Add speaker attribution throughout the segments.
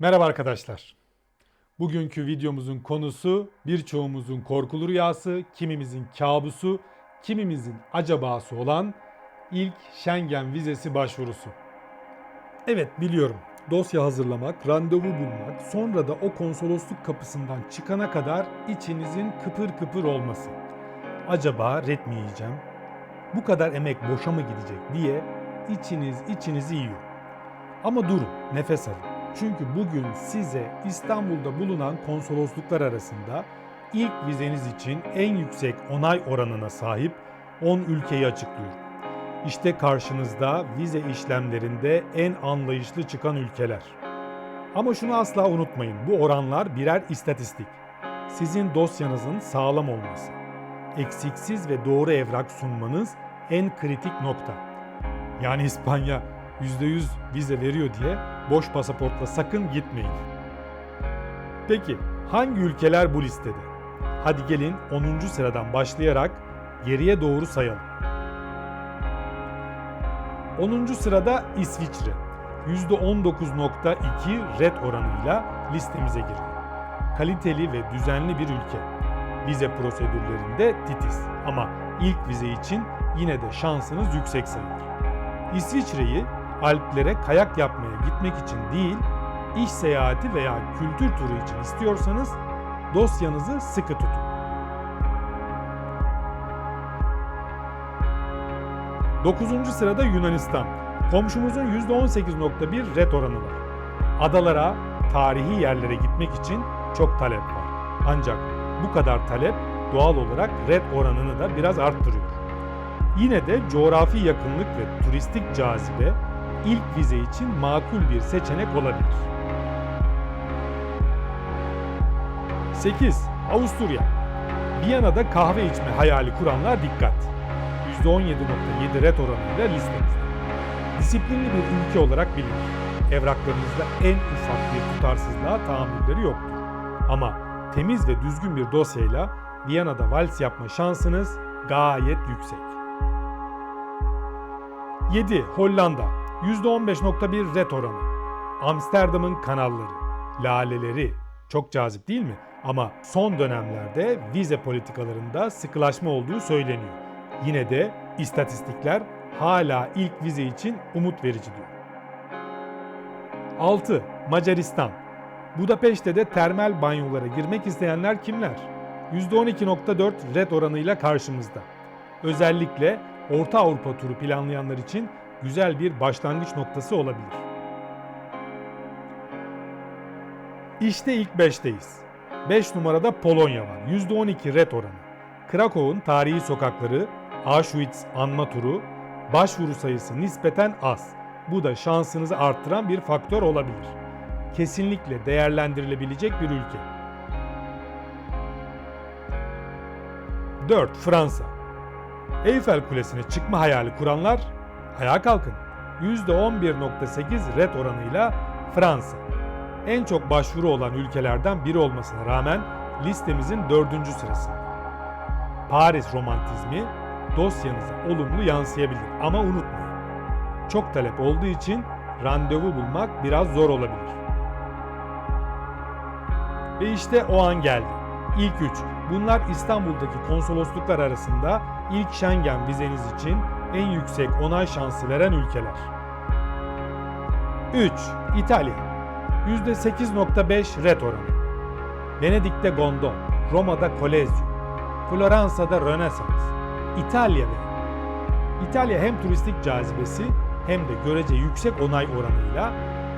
Speaker 1: Merhaba arkadaşlar. Bugünkü videomuzun konusu birçoğumuzun korkulu rüyası, kimimizin kabusu, kimimizin acabası olan ilk Schengen vizesi başvurusu. Evet biliyorum. Dosya hazırlamak, randevu bulmak, sonra da o konsolosluk kapısından çıkana kadar içinizin kıpır kıpır olması. Acaba ret mi yiyeceğim? Bu kadar emek boşa mı gidecek diye içiniz içinizi yiyor. Ama durun, nefes alın. Çünkü bugün size İstanbul'da bulunan konsolosluklar arasında ilk vizeniz için en yüksek onay oranına sahip 10 ülkeyi açıklıyorum. İşte karşınızda vize işlemlerinde en anlayışlı çıkan ülkeler. Ama şunu asla unutmayın. Bu oranlar birer istatistik. Sizin dosyanızın sağlam olması, eksiksiz ve doğru evrak sunmanız en kritik nokta. Yani İspanya %100 vize veriyor diye boş pasaportla sakın gitmeyin. Peki hangi ülkeler bu listede? Hadi gelin 10. sıradan başlayarak geriye doğru sayalım. 10. sırada İsviçre. %19.2 red oranıyla listemize giriyor. Kaliteli ve düzenli bir ülke. Vize prosedürlerinde titiz ama ilk vize için yine de şansınız yüksek sayılır. İsviçre'yi Alplere kayak yapmaya gitmek için değil, iş seyahati veya kültür turu için istiyorsanız dosyanızı sıkı tutun. Dokuzuncu sırada Yunanistan. Komşumuzun %18.1 ret oranı var. Adalara, tarihi yerlere gitmek için çok talep var. Ancak bu kadar talep doğal olarak red oranını da biraz arttırıyor. Yine de coğrafi yakınlık ve turistik cazibe ilk vize için makul bir seçenek olabilir. 8. Avusturya. Viyana'da kahve içme hayali kuranlar dikkat. %17.7 ret oranıyla listemizde. Disiplinli bir ülke olarak bilinir. Evraklarınızda en ufak bir tutarsızlığa tahammülleri yoktur. Ama temiz ve düzgün bir dosyayla Viyana'da vals yapma şansınız gayet yüksek. 7. Hollanda %15.1 ret oranı. Amsterdam'ın kanalları, laleleri çok cazip değil mi? Ama son dönemlerde vize politikalarında sıkılaşma olduğu söyleniyor. Yine de istatistikler hala ilk vize için umut verici diyor. 6. Macaristan. Budapeşte de termal banyolara girmek isteyenler kimler? %12.4 red oranıyla karşımızda. Özellikle Orta Avrupa turu planlayanlar için güzel bir başlangıç noktası olabilir. İşte ilk 5'teyiz. 5 numarada Polonya var. %12 red oranı. Krakow'un tarihi sokakları, Auschwitz anma turu, başvuru sayısı nispeten az. Bu da şansınızı arttıran bir faktör olabilir. Kesinlikle değerlendirilebilecek bir ülke. 4. Fransa. Eyfel Kulesi'ne çıkma hayali kuranlar Ayağa kalkın. %11.8 red oranıyla Fransa. En çok başvuru olan ülkelerden biri olmasına rağmen listemizin dördüncü sırasında. Paris romantizmi dosyanıza olumlu yansıyabilir ama unutmayın. Çok talep olduğu için randevu bulmak biraz zor olabilir. Ve işte o an geldi. İlk üç. Bunlar İstanbul'daki konsolosluklar arasında ilk Schengen vizeniz için en yüksek onay şansı veren ülkeler. 3. İtalya %8.5 red oranı. Venedik'te Gondon, Roma'da Kolezyum, Floransa'da Rönesans, İtalya ve İtalya hem turistik cazibesi hem de görece yüksek onay oranıyla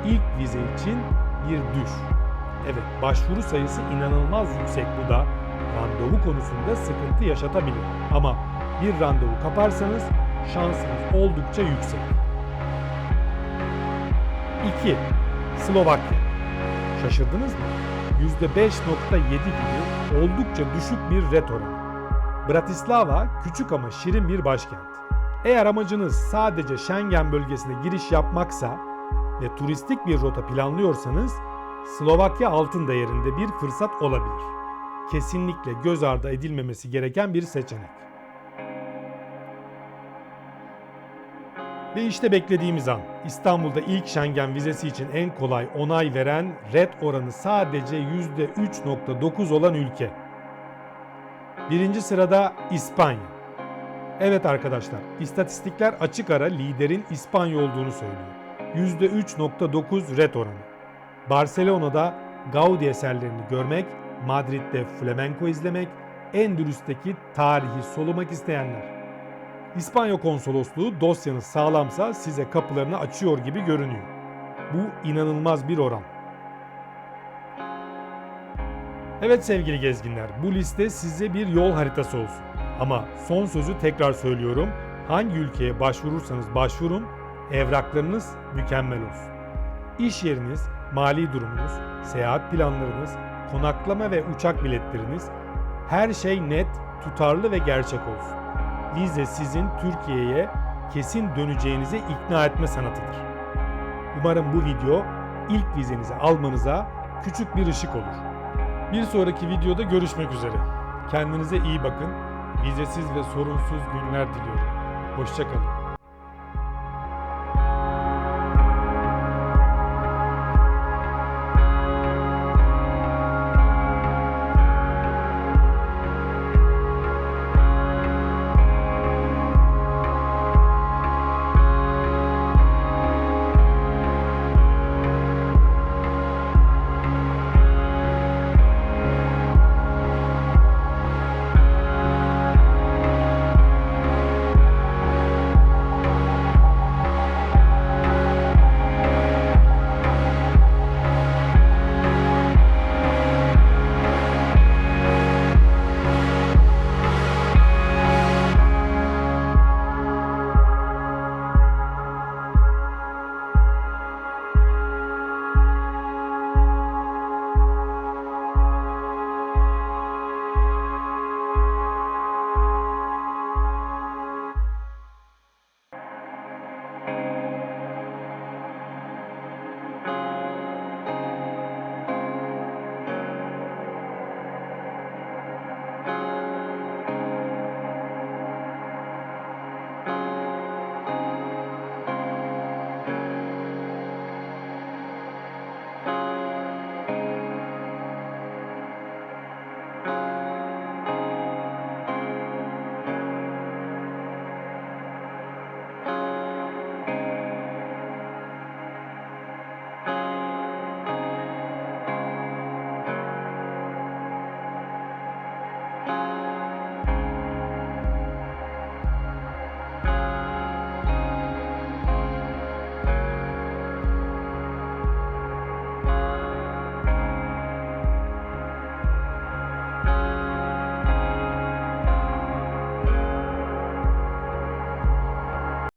Speaker 1: ilk vize için bir düş. Evet başvuru sayısı inanılmaz yüksek bu da randevu konusunda sıkıntı yaşatabilir. Ama bir randevu kaparsanız şansınız oldukça yüksek. 2. Slovakya. Şaşırdınız mı? %5.7 gibi oldukça düşük bir ret oranı. Bratislava küçük ama şirin bir başkent. Eğer amacınız sadece Schengen bölgesine giriş yapmaksa ve turistik bir rota planlıyorsanız Slovakya altın değerinde bir fırsat olabilir. Kesinlikle göz ardı edilmemesi gereken bir seçenek. Ve işte beklediğimiz an. İstanbul'da ilk Schengen vizesi için en kolay onay veren red oranı sadece %3.9 olan ülke. Birinci sırada İspanya. Evet arkadaşlar, istatistikler açık ara liderin İspanya olduğunu söylüyor. %3.9 red oranı. Barcelona'da Gaudi eserlerini görmek, Madrid'de flamenco izlemek, Endülüs'teki tarihi solumak isteyenler. İspanya konsolosluğu dosyanız sağlamsa size kapılarını açıyor gibi görünüyor. Bu inanılmaz bir oran. Evet sevgili gezginler, bu liste size bir yol haritası olsun. Ama son sözü tekrar söylüyorum. Hangi ülkeye başvurursanız başvurun, evraklarınız mükemmel olsun. İş yeriniz, mali durumunuz, seyahat planlarınız, konaklama ve uçak biletleriniz her şey net, tutarlı ve gerçek olsun. Vize sizin Türkiye'ye kesin döneceğinize ikna etme sanatıdır. Umarım bu video ilk vizenizi almanıza küçük bir ışık olur. Bir sonraki videoda görüşmek üzere. Kendinize iyi bakın. Vizesiz ve sorunsuz günler diliyorum. Hoşçakalın.